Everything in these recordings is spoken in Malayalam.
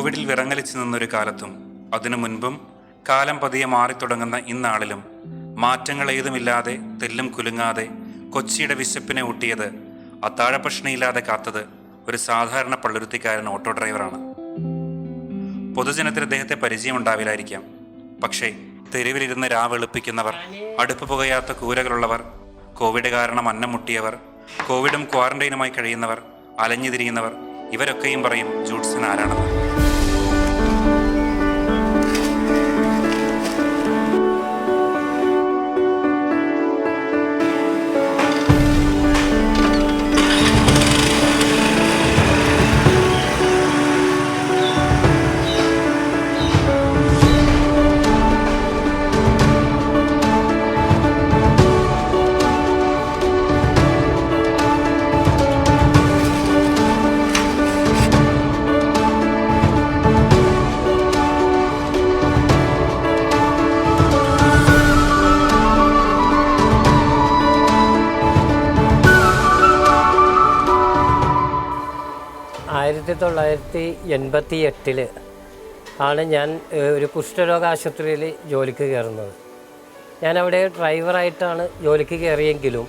കോവിഡിൽ വിറങ്ങലിച്ചു നിന്നൊരു കാലത്തും അതിനു മുൻപും കാലം പതിയെ മാറിത്തുടങ്ങുന്ന ഇന്നാളിലും മാറ്റങ്ങൾ ഏതുമില്ലാതെ തെല്ലും കുലുങ്ങാതെ കൊച്ചിയുടെ വിശപ്പിനെ ഊട്ടിയത് അത്താഴപ്രശ്നയില്ലാതെ കാത്തത് ഒരു സാധാരണ പള്ളുരുത്തിക്കാരൻ ഓട്ടോ ഡ്രൈവറാണ്. പൊതുജനത്തിന് അദ്ദേഹത്തെ പരിചയമുണ്ടാവില്ലായിരിക്കാം. പക്ഷേ തെരുവിലിരുന്ന് രാവെളുപ്പിക്കുന്നവർ അടുപ്പ് പുകയാത്ത കൂരകളുള്ളവർ കോവിഡ് കാരണം അന്നം മുട്ടിയവർ കോവിഡും ക്വാറന്റൈനുമായി കഴിയുന്നവർ അലഞ്ഞു തിരിയുന്നവർ ഇവരൊക്കെയും പറയും ജൂഡ്സൺ ആരാണെന്ന്. ആയിരത്തി തൊള്ളായിരത്തി എൺപത്തി എട്ടിൽ ആണ് ഞാൻ ഒരു കുഷ്ഠരോഗ ആശുപത്രിയിൽ ജോലിക്ക് കയറുന്നത്. ഞാൻ അവിടെ ഡ്രൈവറായിട്ടാണ് ജോലിക്ക് കയറിയെങ്കിലും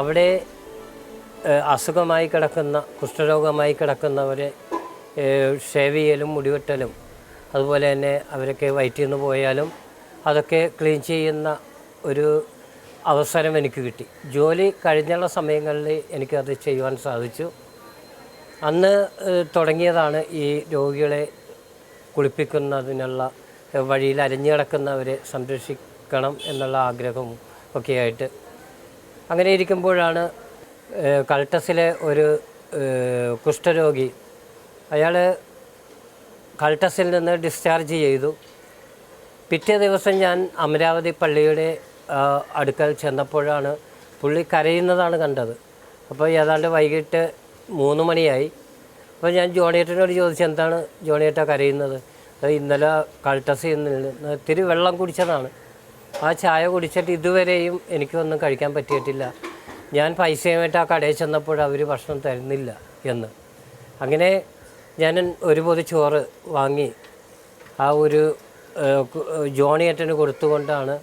അവിടെ അസുഖമായി കിടക്കുന്ന കുഷ്ഠരോഗമായി കിടക്കുന്നവരെ ഷേവ് ചെയ്യലും മുടിവെട്ടലും അതുപോലെ തന്നെ അവരൊക്കെ വയറ്റിൽ നിന്ന് പോയാലും അതൊക്കെ ക്ലീൻ ചെയ്യുന്ന ഒരു അവസരം എനിക്ക് കിട്ടി. ജോലി കഴിഞ്ഞുള്ള സമയങ്ങളിൽ എനിക്കത് ചെയ്യുവാൻ സാധിച്ചു. അന്ന് തുടങ്ങിയതാണ് ഈ രോഗികളെ കുളിപ്പിക്കുന്നതിനുള്ള വഴിയിൽ അലിഞ്ഞു കിടക്കുന്നവരെ സംരക്ഷിക്കണം എന്നുള്ള ആഗ്രഹവും ഒക്കെയായിട്ട്. അങ്ങനെ ഇരിക്കുമ്പോഴാണ് കൾട്ടസിലെ ഒരു കുഷ്ഠരോഗി അയാൾ കൾട്ടസിൽ നിന്ന് ഡിസ്ചാർജ് ചെയ്തു. പിറ്റേ ദിവസം ഞാൻ അമരാവതി പള്ളിയുടെ അടുക്കൽ ചെന്നപ്പോഴാണ് പുള്ളി കരയുന്നതാണ് കണ്ടത്. അപ്പോൾ ഏതാണ്ട് വൈകിട്ട് മൂന്ന് മണിയായി. അപ്പോൾ ഞാൻ ജോണിയേട്ടനോട് ചോദിച്ചു എന്താണ് ജോണിയേട്ട കരയുന്നത്? അത് ഇന്നലെ കൾട്ടസ് ചെയ്യുന്നുണ്ട് ഇത്തിരി വെള്ളം കുടിച്ചതാണ്. ആ ചായ കുടിച്ചിട്ട് ഇതുവരെയും എനിക്കൊന്നും കഴിക്കാൻ പറ്റിയിട്ടില്ല. ഞാൻ പൈസയുമായിട്ട് ആ കടയിൽ ചെന്നപ്പോൾ അവർ ഭക്ഷണം തരുന്നില്ല എന്ന്. അങ്ങനെ ഞാൻ ഒരു പൊതി ചോറ് വാങ്ങി. ആ ഒരു ജോണിയേട്ടന് കൊടുത്തുകൊണ്ടാണ്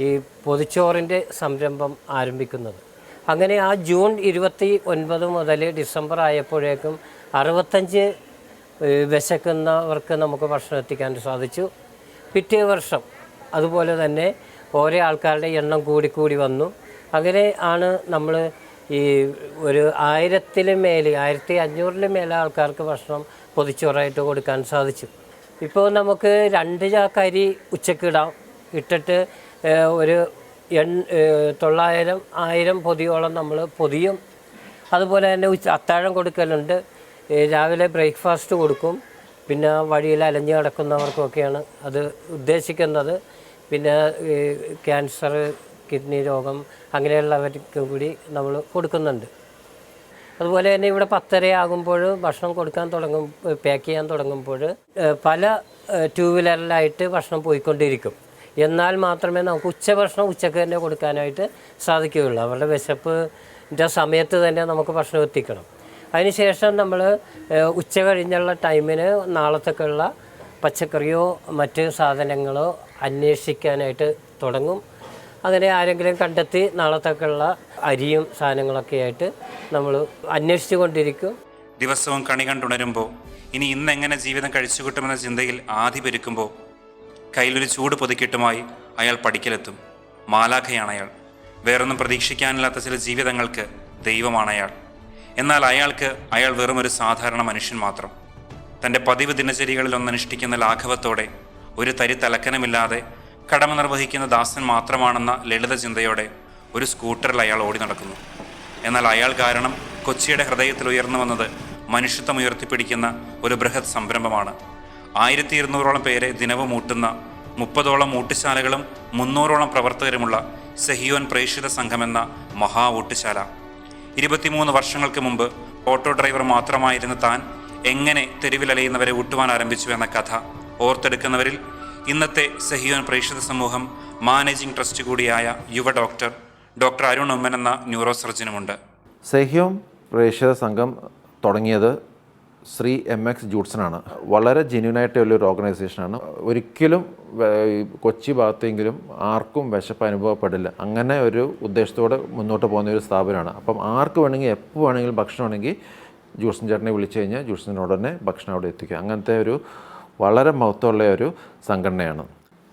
ഈ പൊതിച്ചോറിന്റെ സംരംഭം ആരംഭിക്കുന്നത്. അങ്ങനെ ആ ജൂൺ ഇരുപത്തി ഒൻപത് മുതൽ ഡിസംബർ ആയപ്പോഴേക്കും അറുപത്തഞ്ച് വിശക്കുന്നവർക്ക് നമുക്ക് ഭക്ഷണം എത്തിക്കാൻ സാധിച്ചു. പിറ്റേ വർഷം അതുപോലെ തന്നെ ഓരോ ആൾക്കാരുടെ എണ്ണം കൂടിക്കൂടി വന്നു. അങ്ങനെ ആണ് നമ്മൾ ഈ ഒരു ആയിരത്തിന് മേലെ ആയിരത്തി അഞ്ഞൂറിന് മേലെ ആൾക്കാർക്ക് ഭക്ഷണം പൊതിച്ചോറായിട്ട് കൊടുക്കാൻ സാധിച്ചു. ഇപ്പോൾ നമുക്ക് രണ്ട് ചാക്കരി ഉച്ചക്കിടാം ഇട്ടിട്ട് ഒരു തൊള്ളായിരം ആയിരം പൊതിയോളം നമ്മൾ പൊതിയും. അതുപോലെ തന്നെ ഉച്ച അത്താഴം കൊടുക്കലുണ്ട്. രാവിലെ ബ്രേക്ക്ഫാസ്റ്റ് കൊടുക്കും. പിന്നെ വഴിയിൽ അലഞ്ഞു കിടക്കുന്നവർക്കൊക്കെയാണ് അത് ഉദ്ദേശിക്കുന്നത്. പിന്നെ ക്യാൻസർ കിഡ്നി രോഗം അങ്ങനെയുള്ളവർക്കും കൂടി നമ്മൾ കൊടുക്കുന്നുണ്ട്. അതുപോലെ തന്നെ ഇവിടെ പത്തര ആകുമ്പോൾ ഭക്ഷണം കൊടുക്കാൻ തുടങ്ങും പാക്ക് ചെയ്യാൻ തുടങ്ങുമ്പോൾ പല ടൂ വീലറിലായിട്ട് ഭക്ഷണം പോയിക്കൊണ്ടിരിക്കും. എന്നാൽ മാത്രമേ നമുക്ക് ഉച്ചഭക്ഷണം ഉച്ചയ്ക്ക് തന്നെ കൊടുക്കാനായിട്ട് സാധിക്കുകയുള്ളൂ. അവരുടെ വിശപ്പിന്റെ സമയത്ത് തന്നെ നമുക്ക് ഭക്ഷണം എത്തിക്കണം. അതിനുശേഷം നമ്മൾ ഉച്ച കഴിഞ്ഞുള്ള ടൈമിന് നാളത്തേക്കുള്ള പച്ചക്കറിയോ മറ്റ് സാധനങ്ങളോ അന്വേഷിക്കാനായിട്ട് തുടങ്ങും. അങ്ങനെ ആരെങ്കിലും കണ്ടെത്തി നാളത്തേക്കുള്ള അരിയും സാധനങ്ങളൊക്കെ ആയിട്ട് നമ്മൾ അന്വേഷിച്ചു കൊണ്ടിരിക്കും. ദിവസവും കണി കണ്ടുണരുമ്പോൾ ഇനി ഇന്ന് എങ്ങനെ ജീവിതം കഴിച്ചുകൂട്ടുമെന്ന ചിന്തയിൽ ആധി പെരുക്കുമ്പോൾ കയ്യിലൊരു ചൂട് പൊതിക്കെട്ടുമായി അയാൾ പഠിക്കലെത്തും മാലാഖയാണ് അയാൾ. വേറൊന്നും പ്രതീക്ഷിക്കാനില്ലാത്ത ചില ജീവിതങ്ങൾക്ക് ദൈവമാണ് അയാൾ എന്നാൽ അയാൾക്ക് അയാൾ വെറും ഒരു സാധാരണ മനുഷ്യൻ മാത്രം. തന്റെ പതിവ് ദിനചര്യകളിൽ ഒന്നനുഷ്ഠിക്കുന്ന ലാഘവത്തോടെ ഒരു തരി തലക്കനമില്ലാതെ കടമ നിർവഹിക്കുന്ന ദാസൻ മാത്രമാണെന്ന ലളിത ചിന്തയോടെ ഒരു സ്കൂട്ടറിൽ അയാൾ ഓടി നടക്കുന്നു. എന്നാൽ അയാൾ കാരണം കൊച്ചിയുടെ ഹൃദയത്തിൽ ഉയർന്നു വന്നത് മനുഷ്യത്വം ഉയർത്തിപ്പിടിക്കുന്ന ഒരു ബൃഹത് സംരംഭമാണ്. ആയിരത്തി ഇരുന്നൂറോളം പേരെ ദിനവും ഊട്ടുന്ന മുപ്പതോളം ഊട്ടുശാലകളും മുന്നൂറോളം പ്രവർത്തകരുമുള്ള സെഹിയോൻ പ്രേക്ഷിത സംഘമെന്ന മഹാ ഊട്ടുശാല. ഇരുപത്തിമൂന്ന് വർഷങ്ങൾക്ക് മുമ്പ് ഓട്ടോ ഡ്രൈവർ മാത്രമായിരുന്ന താൻ എങ്ങനെ തെരുവിലലയുന്നവരെ ഊട്ടുവാൻ ആരംഭിച്ചു എന്ന കഥ ഓർത്തെടുക്കുന്നവരിൽ ഇന്നത്തെ സെഹിയോൻ പ്രേക്ഷിത സമൂഹം മാനേജിംഗ് ട്രസ്റ്റ് കൂടിയായ യുവ ഡോക്ടർ ഡോക്ടർ അരുൺ ഉമ്മൻ എന്ന ന്യൂറോ സർജനുമുണ്ട് സഹ്യോം പ്രേക്ഷിത സംഘം തുടങ്ങിയത് ശ്രീ എം എക്സ് ജൂട്സനാണ് വളരെ ജെന്യൂനായിട്ടുള്ള ഒരു ഓർഗനൈസേഷനാണ്. ഒരിക്കലും കൊച്ചി ഭാഗത്തെങ്കിലും ആർക്കും വിശപ്പ് അനുഭവപ്പെടില്ല. അങ്ങനെ ഒരു ഉദ്ദേശത്തോടെ മുന്നോട്ട് പോകുന്ന ഒരു സ്ഥാപനമാണ്. അപ്പം ആർക്ക് വേണമെങ്കിൽ എപ്പോൾ വേണമെങ്കിലും ഭക്ഷണം ആണെങ്കിൽ ജൂസൻ ചേട്ടനെ വിളിച്ചു കഴിഞ്ഞാൽ ജൂസനോട് തന്നെ ഭക്ഷണം അവിടെ എത്തിക്കുക അങ്ങനത്തെ ഒരു വളരെ മഹത്വമുള്ള ഒരു സംഘടനയാണ്.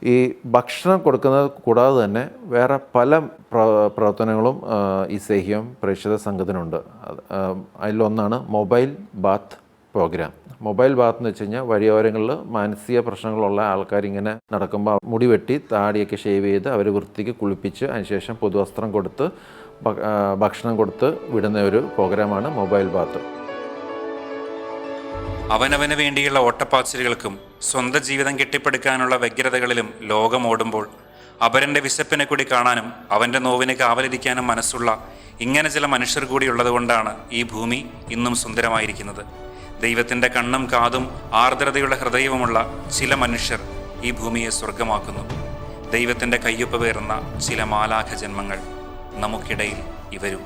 ഈ ഭക്ഷണം കൊടുക്കുന്നത് കൂടാതെ തന്നെ വേറെ പല പ്ര- പ്രവർത്തനങ്ങളും ഈ സേഹ്യം പ്രേക്ഷിത സംഘത്തിനുണ്ട്. അതിലൊന്നാണ് mobile bath programme. Mobile bath എന്ന് വെച്ച് കഴിഞ്ഞാൽ വഴിയോരങ്ങളിൽ മാനസിക പ്രശ്നങ്ങളുള്ള ആൾക്കാരിങ്ങനെ നടക്കുമ്പോൾ മുടി വെട്ടി താടിയൊക്കെ ഷേവ് ചെയ്ത് അവർ വൃത്തിക്ക് കുളിപ്പിച്ച് അതിനുശേഷം പുതുവസ്ത്രം കൊടുത്ത് ഭക്ഷണം കൊടുത്ത് വിടുന്ന ഒരു പ്രോഗ്രാമാണ് മൊബൈൽ ബാത്ത് അവനവന് വേണ്ടിയുള്ള ഓട്ടപ്പാച്ചിലുകൾക്കും സ്വന്തം ജീവിതം കെട്ടിപ്പടുക്കാനുള്ള വ്യഗ്രതകളിലും ലോകമോടുമ്പോൾ അപരന്റെ വിശപ്പിനെ കൂടി കാണാനും അവന്റെ നോവിനെ കാവലിരിക്കാനും മനസ്സുള്ള ഇങ്ങനെ ചില മനുഷ്യർ കൂടി ഉള്ളതുകൊണ്ടാണ് ഈ ഭൂമി ഇന്നും സുന്ദരമായിരിക്കുന്നത്. ദൈവത്തിന്റെ കണ്ണും കാതും ആർദ്രതയുള്ള ഹൃദയവുമുള്ള ചില മനുഷ്യർ ഈ ഭൂമിയെ സ്വർഗമാക്കുന്നു ദൈവത്തിന്റെ കയ്യൊപ്പ് പേറുന്ന ചില മാലാഖ ജന്മങ്ങൾ നമുക്കിടയിൽ ഇവരും.